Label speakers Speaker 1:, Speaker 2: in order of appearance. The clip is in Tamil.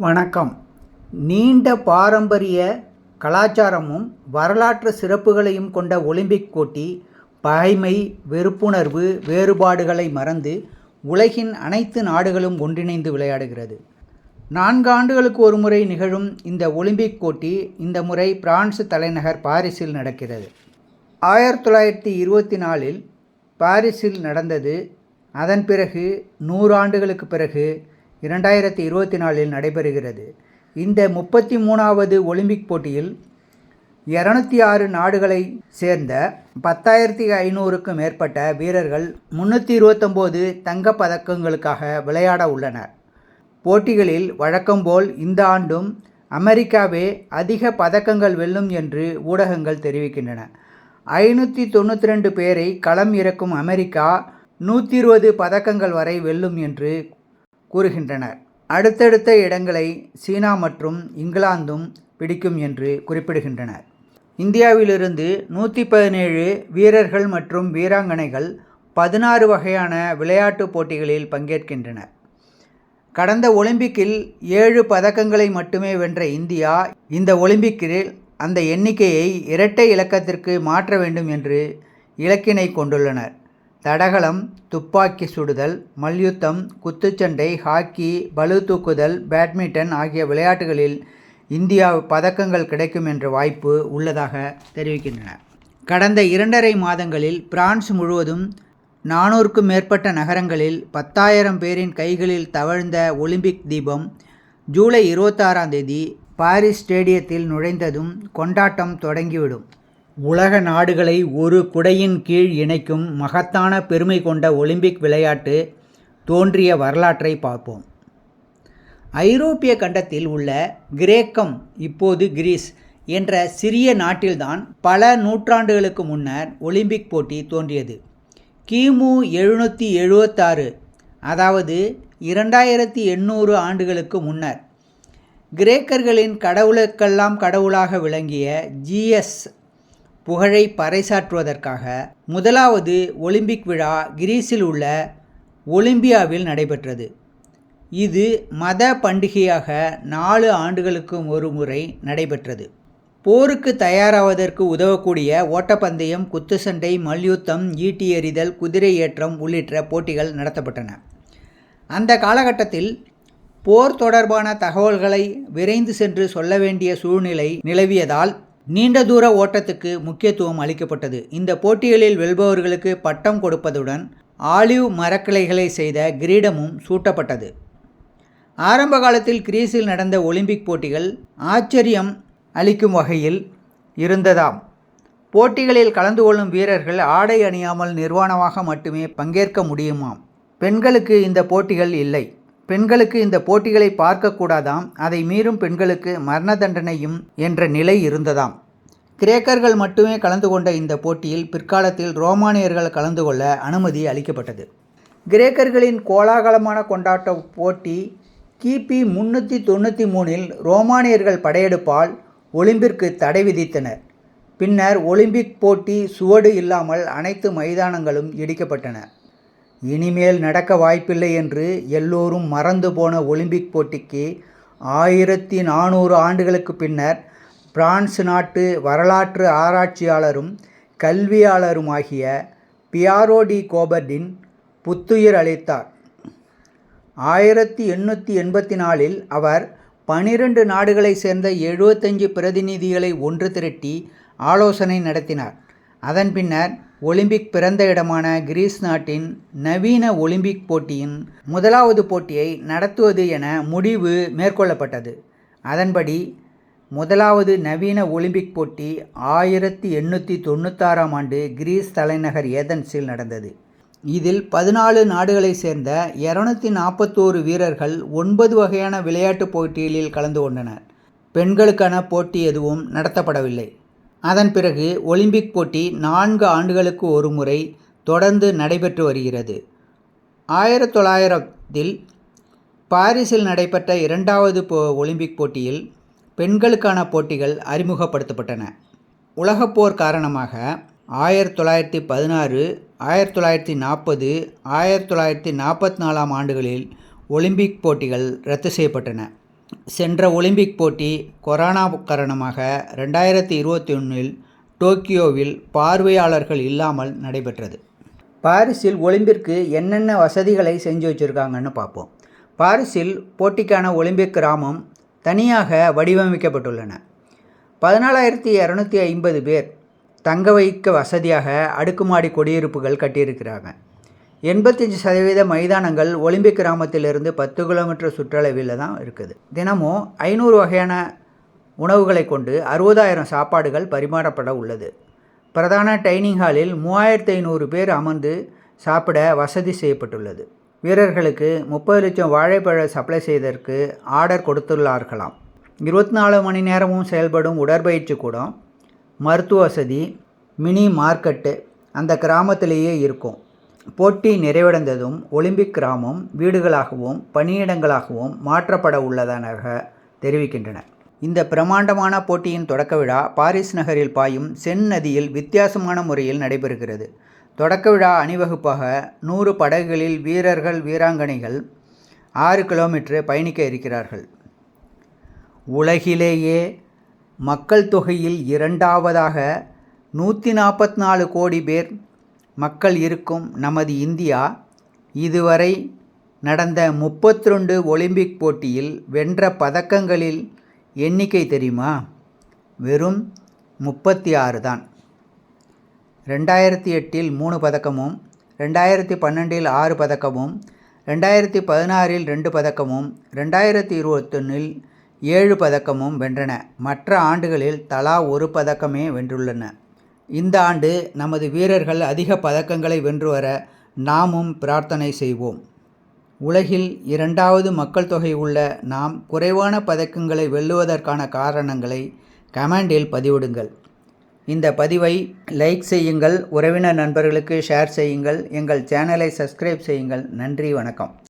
Speaker 1: வணக்கம். நீண்ட பாரம்பரிய கலாச்சாரமும் வரலாற்று சிறப்புகளையும் கொண்ட ஒலிம்பிக் போட்டி பகைமை வெறுப்புணர்வு வேறுபாடுகளை மறந்து உலகின் அனைத்து நாடுகளும் ஒன்றிணைந்து விளையாடுகிறது. நான்கு ஆண்டுகளுக்கு ஒரு முறை நிகழும் இந்த ஒலிம்பிக் போட்டி இந்த முறை பிரான்ஸ் தலைநகர் பாரிஸில் நடக்கிறது. ஆயிரத்தி தொள்ளாயிரத்தி இருபத்தி நாலில் பாரிஸில் நடந்தது. அதன் பிறகு நூறாண்டுகளுக்கு பிறகு இரண்டாயிரத்தி இருபத்தி நாலில் நடைபெறுகிறது. இந்த முப்பத்தி மூணாவது ஒலிம்பிக் போட்டியில் இரநூத்தி ஆறு நாடுகளை சேர்ந்த பத்தாயிரத்தி ஐநூறுக்கும் மேற்பட்ட வீரர்கள் முன்னூற்றி இருபத்தொம்போது தங்கப் பதக்கங்களுக்காக விளையாட உள்ளனர். போட்டிகளில் வழக்கம்போல் இந்த ஆண்டும் அமெரிக்காவே அதிக பதக்கங்கள் வெல்லும் என்று ஊடகங்கள் தெரிவிக்கின்றன. ஐநூற்றி தொண்ணூற்றி ரெண்டு பேரை களம் இறக்கும் அமெரிக்கா நூற்றி இருபது பதக்கங்கள் வரை வெல்லும் என்று கூறுகின்றனர். அடுத்தடுத்த இடங்களை சீனா மற்றும் இங்கிலாந்தும் பிடிக்கும் என்று குறிப்பிடுகின்றனர். இந்தியாவிலிருந்து நூற்றி பதினேழு வீரர்கள் மற்றும் வீராங்கனைகள் பதினாறு வகையான விளையாட்டுப் போட்டிகளில் பங்கேற்கின்றனர். கடந்த ஒலிம்பிக்கில் ஏழு பதக்கங்களை மட்டுமே வென்ற இந்தியா இந்த ஒலிம்பிக்கில் அந்த எண்ணிக்கையை இரட்டை இலக்கத்திற்கு மாற்ற வேண்டும் என்று இலக்கினை கொண்டுள்ளனர். தடகளம் துப்பாக்கி சுடுதல் மல்யுத்தம் குத்துச்சண்டை ஹாக்கி பளு தூக்குதல் பேட்மிண்டன் ஆகிய விளையாட்டுகளில் இந்தியா பதக்கங்கள் கிடைக்கும் என்ற வாய்ப்பு உள்ளதாக தெரிவிக்கின்றன. கடந்த இரண்டரை மாதங்களில் பிரான்ஸ் முழுவதும் நானூறுக்கும் மேற்பட்ட நகரங்களில் பத்தாயிரம் பேரின் கைகளில் தவழ்ந்த ஒலிம்பிக் தீபம் ஜூலை இருபத்தாறாம் தேதி பாரிஸ் ஸ்டேடியத்தில் நுழைந்ததும் கொண்டாட்டம் தொடங்கிவிடும். உலக நாடுகளை ஒரு குடையின் கீழ் இணைக்கும் மகத்தான பெருமை கொண்ட ஒலிம்பிக் விளையாட்டு தோன்றிய வரலாற்றை பார்ப்போம். ஐரோப்பிய கண்டத்தில் உள்ள கிரேக்கம் இப்போது கிரீஸ் என்ற சிறிய நாட்டில்தான் பல நூற்றாண்டுகளுக்கு முன்னர் ஒலிம்பிக் போட்டி தோன்றியது. கிமு எழுநூற்றி எழுபத்தாறு அதாவது இரண்டாயிரத்தி எண்ணூறு ஆண்டுகளுக்கு முன்னர் கிரேக்கர்களின் கடவுளுக்கெல்லாம் கடவுளாக விளங்கிய ஜிஎஸ் புகழை பறைசாற்றுவதற்காக முதலாவது ஒலிம்பிக் விழா கிரீஸில் உள்ள ஒலிம்பியாவில் நடைபெற்றது. இது மத பண்டிகையாக நாலு ஆண்டுகளுக்கும் ஒரு முறை நடைபெற்றது. போருக்கு தயாராவதற்கு உதவக்கூடிய ஓட்டப்பந்தயம் குத்துச்சண்டை மல்யுத்தம் ஈட்டி எறிதல் குதிரை ஏற்றம் உள்ளிட்ட போட்டிகள் நடத்தப்பட்டன. அந்த காலகட்டத்தில் போர் தொடர்பான தகவல்களை விரைந்து சென்று சொல்ல வேண்டிய சூழ்நிலை நிலவியதால் நீண்ட தூர ஓட்டத்துக்கு முக்கியத்துவம் அளிக்கப்பட்டது. இந்த போட்டிகளில் வெல்பவர்களுக்கு பட்டம் கொடுப்பதுடன் ஆலிவ் மரக்கிளைகளை செய்த கிரீடமும் சூட்டப்பட்டது. ஆரம்ப காலத்தில் கிரீஸில் நடந்த ஒலிம்பிக் போட்டிகள் ஆச்சரியம் அளிக்கும் வகையில் இருந்ததாம். போட்டிகளில் கலந்து கொள்ளும் வீரர்கள் ஆடை அணியாமல் நிர்வாணமாக மட்டுமே பங்கேற்க முடியுமாம். பெண்களுக்கு இந்த போட்டிகள் இல்லை. பெண்களுக்கு இந்த போட்டிகளை பார்க்கக்கூடாதாம் அதை மீறும் பெண்களுக்கு மரண தண்டனையும் என்ற நிலை இருந்ததாம். கிரேக்கர்கள் மட்டுமே கலந்து கொண்ட இந்த போட்டியில் பிற்காலத்தில் ரோமானியர்கள் கலந்து கொள்ள அனுமதி அளிக்கப்பட்டது. கிரேக்கர்களின் கோலாகலமான கொண்டாட்ட போட்டி கிபி முன்னூற்றி தொண்ணூற்றி மூணில் ரோமானியர்கள் படையெடுப்பால் ஒலிம்பிற்கு தடை விதித்தனர். பின்னர் ஒலிம்பிக் போட்டி சுவடு இல்லாமல் அனைத்து மைதானங்களும் இடிக்கப்பட்டன. இனிமேல் நடக்க வாய்ப்பில்லை என்று எல்லோரும் மறந்து போன ஒலிம்பிக் போட்டிக்கு ஆயிரத்தி நானூறு ஆண்டுகளுக்கு பின்னர் பிரான்ஸ் நாட்டு வரலாற்று ஆராய்ச்சியாளரும் கல்வியாளருமாகிய பியாரோ டி கோபர்டின் புத்துயிர் அளித்தார். ஆயிரத்தி எண்ணூற்றி எண்பத்தி நாலில் அவர் பனிரெண்டு நாடுகளைச் சேர்ந்த எழுபத்தஞ்சு பிரதிநிதிகளை ஒன்று திரட்டி ஆலோசனை நடத்தினார். அதன் பின்னர் ஒலிம்பிக் பிறந்த இடமான கிரீஸ் நாட்டின் நவீன ஒலிம்பிக் போட்டியின் முதலாவது போட்டியை நடத்துவது என முடிவு மேற்கொள்ளப்பட்டது. அதன்படி முதலாவது நவீன ஒலிம்பிக் போட்டி ஆயிரத்தி எண்ணூற்றி தொண்ணூத்தாறாம் ஆண்டு கிரீஸ் தலைநகர் ஏதன்ஸில் நடந்தது. இதில் பதினாலு நாடுகளைச் சேர்ந்த இரநூத்தி நாற்பத்தோரு வீரர்கள் ஒன்பது வகையான விளையாட்டுப் போட்டிகளில் கலந்து கொண்டனர். பெண்களுக்கான போட்டி எதுவும் நடத்தப்படவில்லை. அதன் பிறகு ஒலிம்பிக் போட்டி நான்கு ஆண்டுகளுக்கு ஒரு முறை தொடர்ந்து நடைபெற்று வருகிறது. ஆயிரத்தி தொள்ளாயிரத்தில் பாரிஸில் நடைபெற்ற இரண்டாவது போ ஒலிம்பிக் போட்டியில் பெண்களுக்கான போட்டிகள் அறிமுகப்படுத்தப்பட்டன. உலகப்போர் காரணமாக ஆயிரத்தி தொள்ளாயிரத்தி பதினாறு ஆயிரத்தி தொள்ளாயிரத்தி நாற்பது ஆயிரத்தி தொள்ளாயிரத்தி நாற்பத்தி நாலாம் ஆண்டுகளில் ஒலிம்பிக் போட்டிகள் ரத்து செய்யப்பட்டன. சென்ற ஒலிம்பிக் போட்டி கொரோனா காரணமாக ரெண்டாயிரத்தி இருபத்தி ஒன்றில் டோக்கியோவில் பார்வையாளர்கள் இல்லாமல் நடைபெற்றது. பாரிஸில் ஒலிம்பிற்கு என்னென்ன வசதிகளை செஞ்சு வச்சுருக்காங்கன்னு பார்ப்போம். பாரிஸில் போட்டிக்கான ஒலிம்பிக் கிராமம் தனியாக வடிவமைக்கப்பட்டுள்ளன. பதினாலாயிரத்தி இரநூத்தி ஐம்பது பேர் தங்க வைக்க வசதியாக அடுக்குமாடி குடியிருப்புகள் கட்டியிருக்கிறாங்க. எண்பத்தஞ்சு சதவீத மைதானங்கள் ஒலிம்பிக் கிராமத்திலிருந்து பத்து கிலோமீட்டர் சுற்றளவில் தான் இருக்குது. தினமும் ஐநூறு வகையான உணவுகளை கொண்டு அறுபதாயிரம் சாப்பாடுகள் பரிமாறப்பட உள்ளது. பிரதான டைனிங் ஹாலில் மூவாயிரத்து ஐநூறு பேர் அமர்ந்து சாப்பிட வசதி செய்யப்பட்டுள்ளது. வீரர்களுக்கு முப்பது லட்சம் வாழைப்பழ சப்ளை செய்வதற்கு ஆர்டர் கொடுத்துள்ளார்களாம். இருபத்தி நாலு மணி நேரமும் செயல்படும் உடற்பயிற்சி கூடம் மருத்துவ வசதி மினி மார்க்கெட்டு அந்த கிராமத்திலேயே இருக்கும். போட்டி நிறைவடைந்ததும் ஒலிம்பிக் கிராமம் வீடுகளாகவும் பணியிடங்களாகவும் மாற்றப்பட உள்ளதாக தெரிவிக்கின்றன. இந்த பிரமாண்டமான போட்டியின் தொடக்க விழா பாரிஸ் நகரில் பாயும் சென் நதியில் வித்தியாசமான முறையில் நடைபெறுகிறது. தொடக்க விழா அணிவகுப்பாக நூறு படகுகளில் வீரர்கள் வீராங்கனைகள் ஆறு கிலோமீட்டர் பயணிக்க இருக்கிறார்கள். உலகிலேயே மக்கள் தொகையில் இரண்டாவதாக நூற்றி நாற்பத்தி நாலு கோடி பேர் மக்கள் இருக்கும் நமது இந்தியா இதுவரை நடந்த முப்பத்தி ரெண்டு ஒலிம்பிக் போட்டியில் வென்ற பதக்கங்களில் எண்ணிக்கை தெரியுமா? வெறும் முப்பத்தி ஆறு தான். ரெண்டாயிரத்தி எட்டில் மூணு பதக்கமும் ரெண்டாயிரத்தி பன்னெண்டில் ஆறு பதக்கமும் ரெண்டாயிரத்தி பதினாறில் ரெண்டு பதக்கமும் ரெண்டாயிரத்தி இருபத்தொன்னில் ஏழு பதக்கமும் வென்றன. மற்ற ஆண்டுகளில் தலா ஒரு பதக்கமே வென்றுள்ளன. இந்த ஆண்டு நமது வீரர்கள் அதிக பதக்கங்களை வென்று வர நாமும் பிரார்த்தனை செய்வோம். உலகில் இரண்டாவது மக்கள் தொகை உள்ள நாம் குறைவான பதக்கங்களை வெல்லுவதற்கான காரணங்களை கமெண்டில் பதிவிடுங்கள். இந்த பதிவை லைக் செய்யுங்கள் உறவினர் நண்பர்களுக்கு ஷேர் செய்யுங்கள் எங்கள் சேனலை சப்ஸ்கிரைப் செய்யுங்கள். நன்றி வணக்கம்.